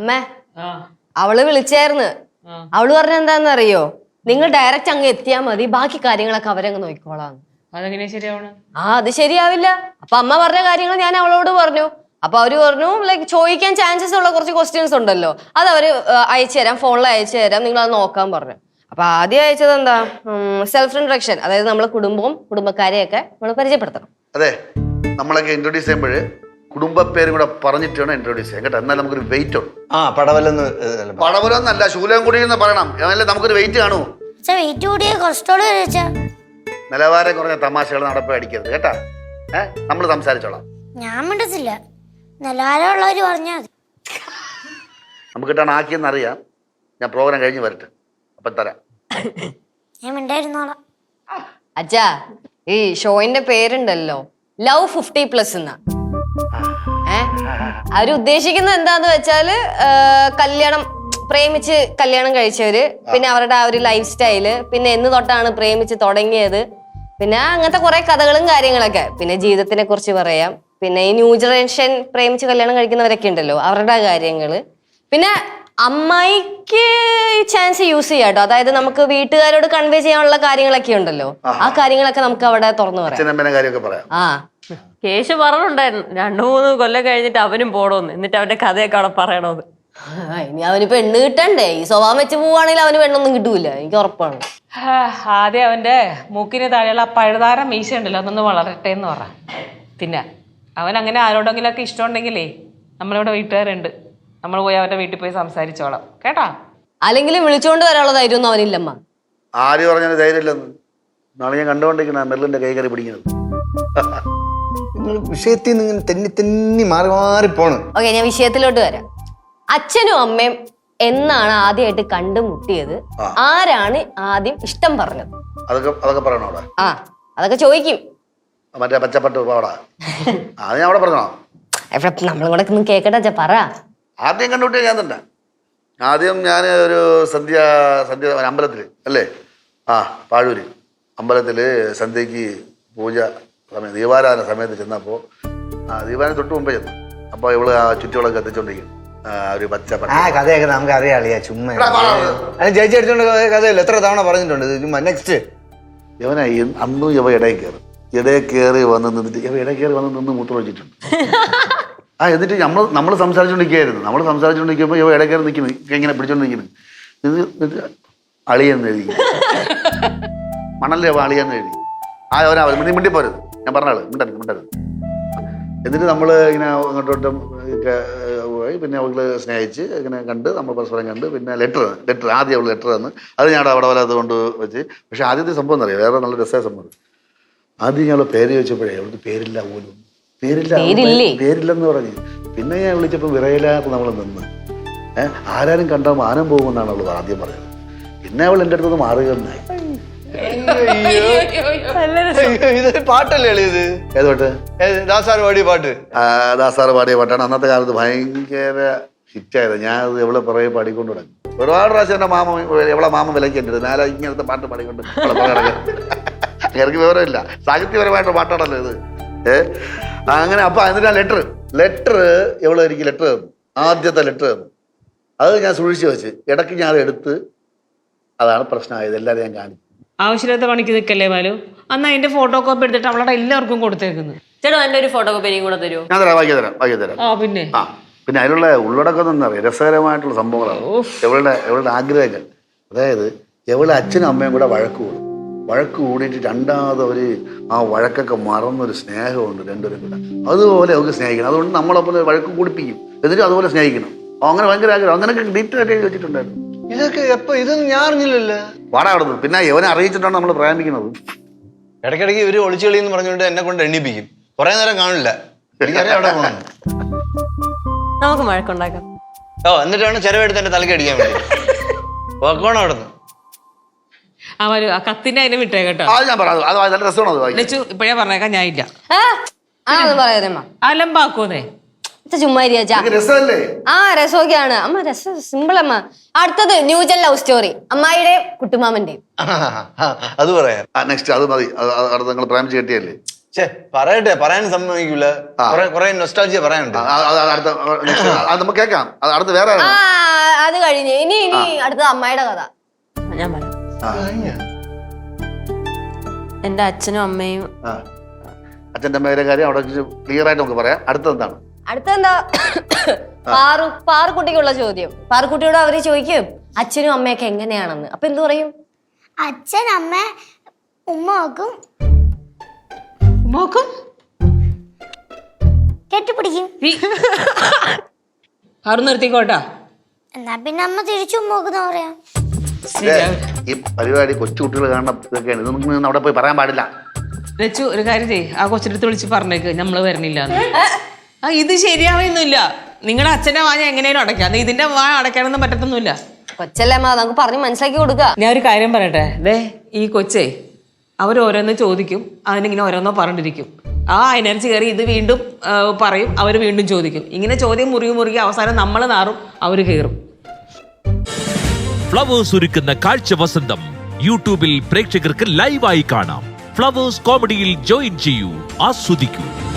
അമ്മേ ആ. അവൾ വിളിച്ചായിരുന്നു. അവൾ പറഞ്ഞ എന്താന്ന് അറിയോ നിങ്ങൾ ഡയറക്റ്റ് അങ്ങ് എത്തിയാ മതി. ബാക്കി കാര്യങ്ങളൊക്കെ അവരങ്ങ് നോക്കിക്കോളാം. അതെങ്ങനെ ശരിയാവണം? ആ അത് ശരിയാവില്ല. അപ്പൊ അമ്മ പറഞ്ഞ കാര്യങ്ങൾ ഞാൻ അവളോട് പറഞ്ഞു. അപ്പൊ അവർ പറഞ്ഞു ലൈക്ക് ചോദിക്കാൻ ചാൻസസ് ഉള്ള കുറച്ച് ക്വസ്റ്റ്യൻസ് ഉണ്ടല്ലോ. അത് അവർ അയച്ചു തരാം. ഫോണിൽ അയച്ചു തരാം. നിങ്ങൾ അത് നോക്കാൻ പറഞ്ഞു. അപ്പൊ ആദ്യം അയച്ചത് എന്താ? സെൽഫ് ഇൻട്രക്ഷൻ അതായത് നമ്മളെ കുടുംബവും കുടുംബക്കാരെയൊക്കെ നമ്മൾ പരിചയപ്പെടുത്തണം. അതെ. നമ്മളൊക്കെ ഇൻട്രൊഡ്യൂസ് ചെയ്യുമ്പോൾ കുടുംബ പേരും കൂടെ പറഞ്ഞിട്ട് വേണം ഇൻട്രോഡ്യൂസ് ചെയ്യാൻ. കേട്ടോ എന്നാൽ നമുക്കൊരു വെയിറ്റ് ഉണ്ട് ആ പടവലെന്ന്. പടവലൊന്നല്ല ശൂലംകുടി എന്ന് പറയണം. എന്നാലേ നമുക്കൊരു വെയിറ്റ് കാണൂ. വെയിറ്റ് കൂടിയ കൊളസ്ട്രോൾ നിലവാരം കുറഞ്ഞ തമാശകൾ നടപ്പ് അടിക്കരുത് കേട്ടാ? ഏ നമ്മൾ സംസാരിച്ചോളാം. ഞാൻ മിണ്ടത്തില്ല. നിലവാരമുള്ളവര് പറഞ്ഞാൽ മതി. നമുക്ക് കിട്ടാൻ ആക്കിയെന്ന് അറിയാം ഞാൻ പ്രോഗ്രാം കഴിഞ്ഞ് വരട്ടെ. അപ്പം തരാം. ഞാൻ മിണ്ടായിരുന്നോളാം. അച്ഛാ ഈ ഷോയിന്റെ പേരുണ്ടല്ലോ. ലവ് ഫിഫ്റ്റി പ്ലസ് എന്നാ. ഏ? അവർ ഉദ്ദേശിക്കുന്നത് എന്താന്ന് വെച്ചാൽ കല്യാണം പ്രേമിച്ച് കല്യാണം കഴിച്ചവര് പിന്നെ അവരുടെ ആ ഒരു ലൈഫ് സ്റ്റൈൽ പിന്നെ എന്ന് തൊട്ടാണ് പ്രേമിച്ച് തുടങ്ങിയത്. പിന്നെ അങ്ങനത്തെ കുറെ കഥകളും കാര്യങ്ങളൊക്കെ. പിന്നെ ജീവിതത്തിനെ കുറിച്ച് പറയാം. പിന്നെ ഈ ന്യൂ ജനറേഷൻ പ്രേമിച്ച് കല്യാണം കഴിക്കുന്നവരൊക്കെ ഉണ്ടല്ലോ അവരുടെ കാര്യങ്ങൾ. പിന്നെ അമ്മായിക്ക് ഈ ചാൻസ് യൂസ് ചെയ്യാം കേട്ടോ. അതായത് നമുക്ക് വീട്ടുകാരോട് കൺവേ ചെയ്യാനുള്ള കാര്യങ്ങളൊക്കെ ഉണ്ടല്ലോ. ആ കാര്യങ്ങളൊക്കെ നമുക്ക് അവിടെ തുറന്നു പറയാം. ആ. കേശു പറഞ്ഞിട്ടുണ്ടായിരുന്നു രണ്ടു മൂന്ന് കൊല്ലം കഴിഞ്ഞിട്ട് അവനും പോണോന്ന്. എന്നിട്ട് അവന്റെ കഥയൊക്കെ അവിടെ പറയണോന്ന്. ആ, ഇനി അവന് പെണ്ണ് കിട്ടണ്ടേ? ഈ സ്വഭാവം വെച്ച് പോവാണെങ്കിൽ അവന് പെണ്ണൊന്നും കിട്ടൂല. എനിക്ക് ഉറപ്പാണ്. ഹാ, ആദ്യം അവന്റെ മൂക്കിന് താഴെയുള്ള ആ പഴുതാര മീശ ഉണ്ടല്ലോ അതൊന്ന് വളരട്ടെ എന്ന് പറ. പിന്നെ അവൻ അങ്ങനെ ആരോടെങ്കിലും ഒക്കെ ഇഷ്ടമുണ്ടെങ്കിലേ നമ്മളിവിടെ വീട്ടുകാരുണ്ട്. നമ്മൾ പോയി അവന്റെ വീട്ടിൽ പോയി സംസാരിച്ചോളാം. കേട്ടാ? അല്ലെങ്കിൽ വിളിച്ചോണ്ട് വരാനുള്ള ധൈര്യമൊന്നും അവനില്ലമ്മ. ആര് പറഞ്ഞാലും ധൈര്യമില്ലെന്ന്. നാളെ ഞാൻ കണ്ടുകൊണ്ടിരിക്കുന്ന മെർലിന്റെ കൈ കയറി പിടിക്കുന്നത്. നിങ്ങൾ വിഷയത്തിൽ നിന്ന് ഇങ്ങനെ തെന്നി തെന്നി മാറി മാറി പോണ്. ഓക്കെ ഞാൻ വിഷയത്തിലോട്ട് വരാം. അച്ഛനും അമ്മയും എന്നാണ് ആദ്യമായിട്ട് കണ്ടുമുട്ടിയത്? ആരാണ് ആദ്യം ഇഷ്ടം പറഞ്ഞത്? അതൊക്കെ അതൊക്കെ പറയണോ അവിടെ? ആ അതൊക്കെ ചോദിക്കും. മറ്റേ പച്ചപ്പട്ട് അവിടെ? അത് ഞാൻ അവിടെ പറഞ്ഞോ എവിടെ നമ്മളും കൂടെ ഒന്ന് കേക്കട്ടെ അച്ഛാ പറ. ആദ്യം കണ്ടുപിട്ടിയ ഞാൻ തന്നെ. ആദ്യം ഞാൻ ഒരു സന്ധ്യ സന്ധ്യ അമ്പലത്തിൽ അല്ലേ? ആ പാഴൂര്. അമ്പലത്തിൽ സന്ധ്യക്ക് പൂജ സമയം ദീപാരാധന സമയത്ത് ചെന്നപ്പോൾ ആ ദീപാരാധന തൊട്ട് മുമ്പേ ചെന്നു. അപ്പോൾ ഇവൾ ആ ചുറ്റുവളം കത്തിച്ചോണ്ടിരിക്കും. ആ, ഒരു പച്ച പട്ട. ആ കഥയൊക്കെ നമുക്ക് അറിയാളിയാ ചുമ്മാ. അത് ചേച്ചി കഥയല്ല? എത്ര തവണ പറഞ്ഞിട്ടുണ്ട് ഇത്? ചുമ്മാ നെക്സ്റ്റ് ഇവനായി ഈ- അന്നും ഇവ ഇടയിൽ കയറും. ഇടയിൽ കയറി വന്ന് നിന്നിട്ട് ഇവ ഇടയിൽ കയറി വന്ന് നിന്ന് മൂത്രം ഒഴിച്ചിട്ടുണ്ട്. ആ എന്നിട്ട് നമ്മൾ നമ്മൾ സംസാരിച്ചുകൊണ്ടിരിക്കുകയായിരുന്നു നമ്മൾ സംസാരിച്ചുകൊണ്ടിരിക്കുമ്പോൾ ഇവ ഇടയിൽ കയറി നിൽക്കുന്നു ഇങ്ങനെ പിടിച്ചോണ്ട് നിൽക്കുന്നു ഇത് എന്നിട്ട് അളിയെന്ന് എഴുതി. മണല്ലേ അളിയെന്ന് എഴുതി. ആ അവനാ മിണ്ടി മിണ്ടി പോരുത് ഞാൻ പറഞ്ഞാൾ മിണ്ടരുത് മിണ്ടരുത് എന്നിട്ട് നമ്മൾ ഇങ്ങനെ അങ്ങോട്ടോട്ടും പോയി പിന്നെ അവൾ സ്നേഹിച്ച് ഇങ്ങനെ കണ്ട് നമ്മൾ പരസ്പരം കണ്ട് പിന്നെ ലെറ്റർ ലെറ്റർ ആദ്യം അവൾ ലെറ്റർ തന്ന്. അത് ഞാൻ അവിടെ വരാതെ കൊണ്ട് വെച്ച്. പക്ഷെ ആദ്യത്തെ സംഭവം എന്നറിയാം വേറെ നല്ല രസമായ സംഭവം ആദ്യം ഞങ്ങൾ പേര് ചോദിച്ചപ്പോഴേ അവൾക്ക് പേരില്ല പോലും. പേരില്ല പേരില്ലേ? പേരില്ലെന്ന് പറഞ്ഞു. പിന്നെ ഞാൻ വിളിച്ചപ്പോൾ വിറയിലാത്ത നമ്മൾ നിന്ന്. ഏഹ് ആരാരും കണ്ടാൽ മാനം പോകുമെന്നാണ് അവൾ ആദ്യം പറഞ്ഞത്. പിന്നെ അവൾ എന്റെ അടുത്ത് മാറുകയെന്നായി. പാട്ടല്ലേ എളിയത്? ഏതോട്ട് ദാസാർ പാടിയ പാട്ട്. ദാസാർ പാടിയ പാട്ടാണ്. അന്നത്തെ കാലത്ത് ഭയങ്കര ഹിറ്റായത്. ഞാൻ അത് എവിടെ പുറകെ പാടിക്കൊണ്ട് തുടങ്ങി ഒരുപാട് പ്രാവശ്യം എന്റെ മാമ എവിടെ മാമ വിലക്കേണ്ടത് ഞാൻ ഇങ്ങനത്തെ പാട്ട് പാടിക്കൊണ്ട്. എനിക്ക് വിവരമില്ല. സാഹിത്യപരമായിട്ട് പാട്ടാണല്ലോ ഇത്. ഏ? അങ്ങനെ അപ്പൊ എന്നിട്ട് ലെറ്റർ ലെറ്റർ എവിടെ എനിക്ക് ലെറ്റർ തന്നു. ആദ്യത്തെ ലെറ്റർ തന്നു. അത് ഞാൻ സൂക്ഷിച്ചു വെച്ച്. ഇടയ്ക്ക് ഞാൻ അത് എടുത്ത് അതാണ് പ്രശ്നമായത്. എല്ലാവരും ഞാൻ കാണിച്ചു. ആവശ്യമില്ലാത്ത പണിക്ക് നിൽക്കല്ലേ ബാലു? അന്ന് അതിന്റെ ഫോട്ടോ കോപ്പി എടുത്തിട്ട് അവളുടെ എല്ലാവർക്കും കൊടുത്തേക്കുന്നു. ചേട്ടാ എന്റെ ഒരു ഫോട്ടോ കോപ്പി എനിക്ക് കൂടെ തരുമോ? ഞാൻ തരാം വായിക്കാൻ തരാം വായിക്കാൻ തരാം. ആ പിന്നെ. ആ പിന്നെ അതിലുള്ള ഉള്ളടക്കം എന്താ പറയുക? രസകരമായിട്ടുള്ള സംഭവങ്ങളാണ്. എവളുടെ എവളുടെ ആഗ്രഹങ്ങൾ. അതായത് എവളുടെ അച്ഛനും അമ്മയും കൂടെ വഴക്ക് കൂടും. വഴക്ക് കൂടിയിട്ട് രണ്ടാമത് അവർ ആ വഴക്കൊക്കെ മറന്നൊരു സ്നേഹമുണ്ട് രണ്ടുപേരും കൂടെ. അതുപോലെ അവർക്ക് സ്നേഹിക്കണം. അതുകൊണ്ട് നമ്മളെപ്പോലെ വഴക്ക് കൂടിപ്പിക്കും. എന്നിട്ട് അതുപോലെ സ്നേഹിക്കണം. അങ്ങനെ ഭയങ്കര ആഗ്രഹം. അങ്ങനെയൊക്കെ ഡീറ്റെയിൽ ആയിട്ട് എഴുതി വെച്ചിട്ടുണ്ടായിരുന്നു. ഇതൊക്കെ എപ്പോ? ഇതൊന്നും ഞാൻ അറിഞ്ഞില്ലല്ലോ. പാടാ അവിടെ പിന്നെ ഇവനെ അറിയിച്ചിട്ടാണ് നമ്മൾ പ്രയാണിക്കുന്നത് ഇടയ്ക്കിടയ്ക്ക് ഇവർ ഒളിച്ചുകളി എന്ന് പറഞ്ഞുകൊണ്ട് എന്നെ കൊണ്ട് എണ്ണിപ്പിക്കും കുറെ നേരം കാണില്ല. എനിക്കറിയാം അവിടെ പോകണം നമുക്ക് മഴക്കുണ്ടാക്കാം ഓ എന്നിട്ടാണ് ചെലവെടുത്ത് എന്റെ തലക്ക് അടിക്കാൻ വേണ്ടി. പോക്കോണം അവിടെ ആ ബാലു ആ കത്തിന്റെ അതിനെ വിട്ടേക്കട്ടോ അത് ഞാൻ പറയാം. അത് നല്ല രസമാണ് അത് വായിക്കാൻ. ലച്ചു ഇപ്പോഴേ പറഞ്ഞേക്കാം ഞാൻ ഇല്ല. ആ അലമ്പാക്കൂന്നേ ചുമ്മാ ആ രസമൊക്കെയാണ്. അമ്മ രസം സിമ്പിൾ അമ്മ. അടുത്തത് ന്യൂജൻ ലവ് സ്റ്റോറി അമ്മായിയുടെയും കുട്ടുമാമന്റെയും. അത് പറയാം. നെക്സ്റ്റ് അത് മതി. നിങ്ങൾ പ്രേമിച്ച് കെട്ടിയല്ലേ? ഛേ പറയട്ടെ പറയാൻ സമ്മതിക്കില്ല ആ. കുറെ കുറെ നൊസ്റ്റാൾജിയ പറയാനുണ്ട്. അത് അത് അടുത്ത അത് നമുക്ക് കേൾക്കാം. അത് അടുത്ത് വേറെ ആ അത് കഴിഞ്ഞ്. ഇനി ഇനി അടുത്ത അമ്മയുടെ കഥ. ഞാൻ പറയാം. ആ, എന്റെ അച്ഛനും അമ്മയും അച്ഛന്റെ അച്ഛന്റെ അമ്മയുടെ കാര്യം അവിടെ ക്ലിയർ ആയിട്ട് നമുക്ക് പറയാം. അടുത്തത് എന്താണ്? അടുത്തെന്താ? പാറു പാറുക്കുട്ടിക്കുള്ള ചോദ്യം. പാറുക്കുട്ടിയോട് അവർ ചോദിക്കും അച്ഛനും അമ്മയൊക്കെ എങ്ങനെയാണെന്ന്. അപ്പൊ എന്തു പറയും? അച്ഛൻ അമ്മ ഉമ്മ നോക്കും. നോക്കും? കെട്ടിപ്പിടിക്കും. പാറു നിർത്തിക്കോട്ടാ. എന്നാ പിന്നെ അമ്മ തിരിച്ചു ഉമ്മ നോക്കുന്ന പറയാം. ഈ പരിപാടി കൊച്ചുകുട്ടികൾ കാണുന്ന ഇതൊക്കെയാണ്. ഇതൊന്നും അവിടെ പോയി പറയാൻ പാടില്ല. രച്ചു ഒരു കാര്യം ചെയ്യ്. ആ കൊച്ചിനടുത്ത് വിളിച്ച് പറഞ്ഞേക്ക്. നമ്മൾ വരണില്ല ആ ഇത് ശരിയാവുന്നില്ല. നിങ്ങളുടെ അച്ഛന്റെ വാ ഞാൻ എങ്ങനെയും അടയ്ക്കാം ഇതിന്റെ വാ അടയ്ക്കാനൊന്നും പറ്റത്തൊന്നുമില്ല. കൊച്ചല്ലേ അമ്മ നമുക്ക് പറഞ്ഞ് മനസ്സിലാക്കി കൊടുക്ക. ഞാൻ ഒരു കാര്യം പറയട്ടെ? ദേ. ഈ കൊച്ചേ അവരോരോന്ന് ചോദിക്കും. അവനിങ്ങനെ ഓരോന്നോ പറഞ്ഞിരിക്കും. ആ എനർജി കയറി ഇത് വീണ്ടും പറയും. അവർ വീണ്ടും ചോദിക്കും. ഇങ്ങനെ ചോദ്യം മുറുകി മുറുകി അവസാനം നമ്മൾ നാറും അവർ കയറും ഫ്ലവേഴ്സ് ഒരുക്കുന്ന കാഴ്ച വസന്തം. യൂട്യൂബിൽ പ്രേക്ഷകർക്ക് ലൈവായി കാണാം. ഫ്ലവേഴ്സ് കോമഡിയിൽ ജോയിൻ ചെയ്യൂ. ആസ്വദിക്കൂ.